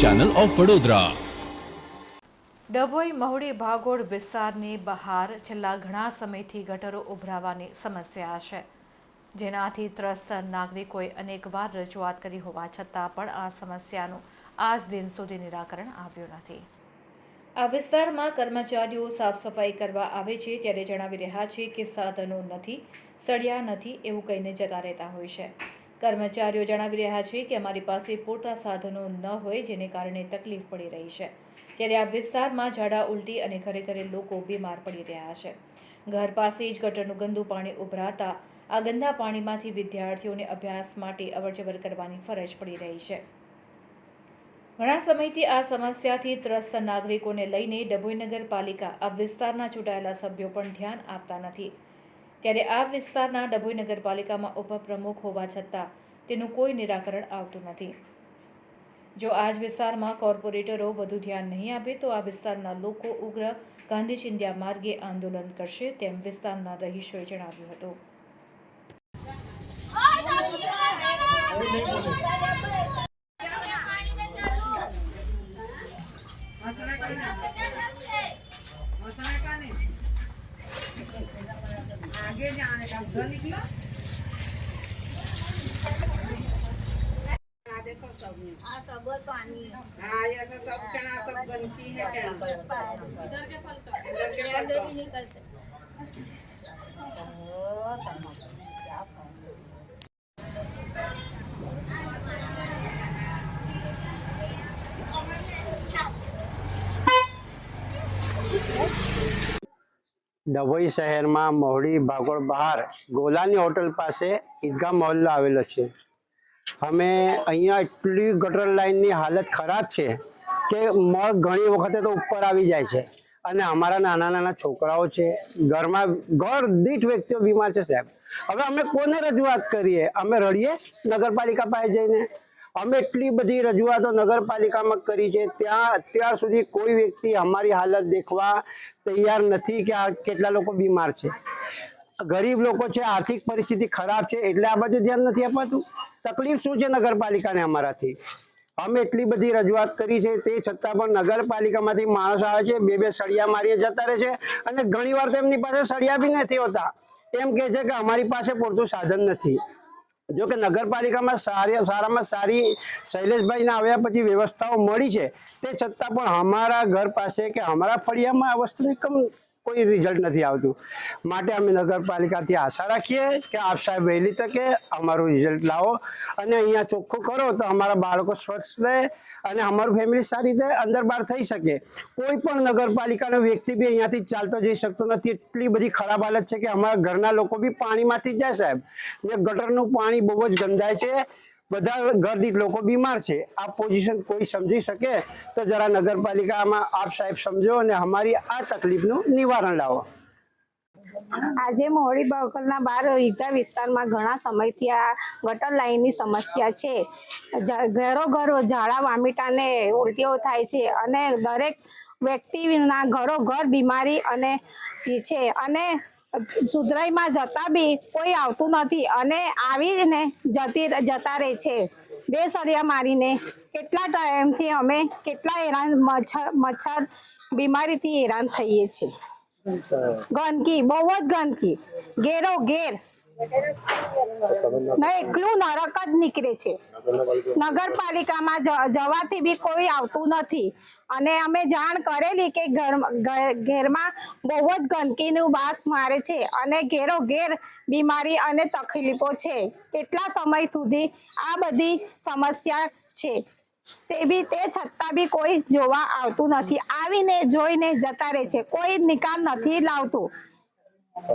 Channel of Vadodara Dabhoi Mahudi ભાગોળ વિસ્તારની બહાર છેલ્લા ઘણા સમયથી ગટરો ઉભરાવાની સમસ્યા છે. જેનાથી ત્રસ્ત નાગરિકોએ અનેકવાર રજૂઆત કરી હોવા છતાં પણ આ સમસ્યાનું આજ દિન સુધી નિરાકરણ આવ્યું નથી. આ વિસ્તારમાં કર્મચારીઓ સાફ સફાઈ કરવા આવે છે ત્યારે જણાવી રહ્યા છે કે સાધનો નથી, સળિયા નથી એવું કહીને જતા રહેતા હોય છે. કર્મચારીઓ જણાવી રહ્યા છે કે અમારી પાસે પૂરતા સાધનો ન હોય જેને કારણે તકલીફ પડી રહી છે. ત્યારે આ વિસ્તારમાં ઝાડા ઉલટી અને ઘરે ઘરે લોકો બીમાર પડી રહ્યા છે. ઘર પાસે જ ગટરનું ગંદુ પાણી ઉભરાતા આ ગંદા પાણીમાંથી વિદ્યાર્થીઓને અભ્યાસ માટે અવરજવર કરવાની ફરજ પડી રહી છે. ઘણા સમયથી આ સમસ્યાથી ત્રસ્ત નાગરિકોને લઈને ડભોઈ નગરપાલિકા આ વિસ્તારના ચૂંટાયેલા સભ્યો પણ ધ્યાન આપતા નથી. ત્યારે આ વિસ્તારના ડભોઈ નગરપાલિકામાં ઉપપ્રમુખ હોવા છતાં તેનું કોઈ નિરાકરણ આવતું નથી. જો આ જ વિસ્તારમાં કોર્પોરેટરો વધુ ધ્યાન નહીં આપે તો આ વિસ્તારના લોકો ઉગ્ર ગાંધી ચિંધ્યા માર્ગે આંદોલન કરશે તેમ વિસ્તારના રહીશોએ જણાવ્યું હતું. आगे जाने का उधर निकलो हाँ, देखो सब में हाँ ये सब सब चना सब बनती है क्या इधर के फल का इधर के फल का ડભોઈ શહેરમાં મહુડી ભાગોળ બહાર ગોલાની હોટલ પાસે ઈદગાહ મહોલ્લો આવેલો છે. અમે અહીંયા એટલી ગટર લાઈનની હાલત ખરાબ છે કે મળ ઘણી વખતે તો ઉપર આવી જાય છે અને અમારા નાના નાના છોકરાઓ છે, ઘરમાં ઘર દીઠ વ્યક્તિઓ બીમાર છે સાહેબ. હવે અમે કોને રજૂઆત કરીએ? અમે રડીએ નગરપાલિકા પાસે જઈને? અમે એટલી બધી રજૂઆતો નગરપાલિકામાં કરી છે. ત્યાં અત્યાર સુધી કોઈ વ્યક્તિ અમારી હાલત દેખવા તૈયાર નથી કે આ કેટલા લોકો બીમાર છે. ગરીબ લોકો છે, આર્થિક પરિસ્થિતિ ખરાબ છે, એટલે આ બાજુ ધ્યાન નથી અપાતું. તકલીફ શું છે નગરપાલિકાને અમારાથી? અમે એટલી બધી રજૂઆત કરી છે, તે છતાં પણ નગરપાલિકામાંથી માણસ આવે છે, બે બે સળિયા મારીએ જતા રહે છે અને ઘણીવાર તેમની પાસે સળિયા બી નથી હોતા. એમ કહે છે કે અમારી પાસે પૂરતું સાધન નથી. જો કે નગરપાલિકામાં સારી સારામાં સારી શૈલેષભાઈને આવ્યા પછી વ્યવસ્થાઓ મળી છે, તે છતાં પણ અમારા ઘર પાસે કે અમારા ફળિયામાં આ વસ્તુની કમ કોઈ રિઝલ્ટ નથી આવતું. માટે અમે નગરપાલિકાથી આશા રાખીએ કે આપ સાહેબ વહેલી તકે અમારું રિઝલ્ટ લાવો અને અહીંયા ચોખ્ખું કરો તો અમારા બાળકો સ્વચ્છ રહે અને અમારું ફેમિલી સારી રીતે અંદર બહાર થઈ શકે. કોઈ પણ નગરપાલિકાનો વ્યક્તિ બી અહીંયાથી ચાલતો જઈ શકતો નથી. એટલી બધી ખરાબ હાલત છે કે અમારા ઘરના લોકો બી પાણીમાંથી જાય સાહેબ. ને ગટરનું પાણી બહુ જ ગંદાય છે. બધા ઘરદીઠ લોકો બીમાર છે. આ પોઝિશન કોઈ સમજી શકે તો જરા નગરપાલિકામાં આપ સાહેબ સમજો અને અમારી આ તકલીફનું નિવારણ લાવો. આજે મોડી બકલના બાર ઈદા વિસ્તારમાં ઘણા સમયથી આ ગટર લાઇનની સમસ્યા છે. ઘરો ઘરો ઝાડા વામીટાને ઉલટીઓ થાય છે અને દરેક વ્યક્તિના ઘરો ઘર બીમારી અને છે અને સુધરાઈમાં જતા બી કોઈ આવતું નથી અને આવીને જતી જતા રહે છે. બે સળિયા મારીને કેટલા ટાઈમથી અમે કેટલા હેરાન મચ્છર મચ્છર બીમારીથી હેરાન થઈએ છીએ. ગંદકી બહુ જ ગંદકી. ઘેરો ઘેર ને એકલું નરક જ નીકળે છે. નગરપાલિકામાં જવાથી બી કોઈ આવતું નથી. અને અમે જાણ કરેલી કે ઘેરમાં બહુ જ ગંદકીનું વાસ મારે છે અને ઘેરો ઘેર બીમારી અને તકલીફો છે. કેટલા સમય સુધી આ બધી સમસ્યા છે? તે બી, તે છતાં બી કોઈ જોવા આવતું નથી. આવીને જોઈને જતા રહે છે. કોઈ નિકાલ નથી લાવતું.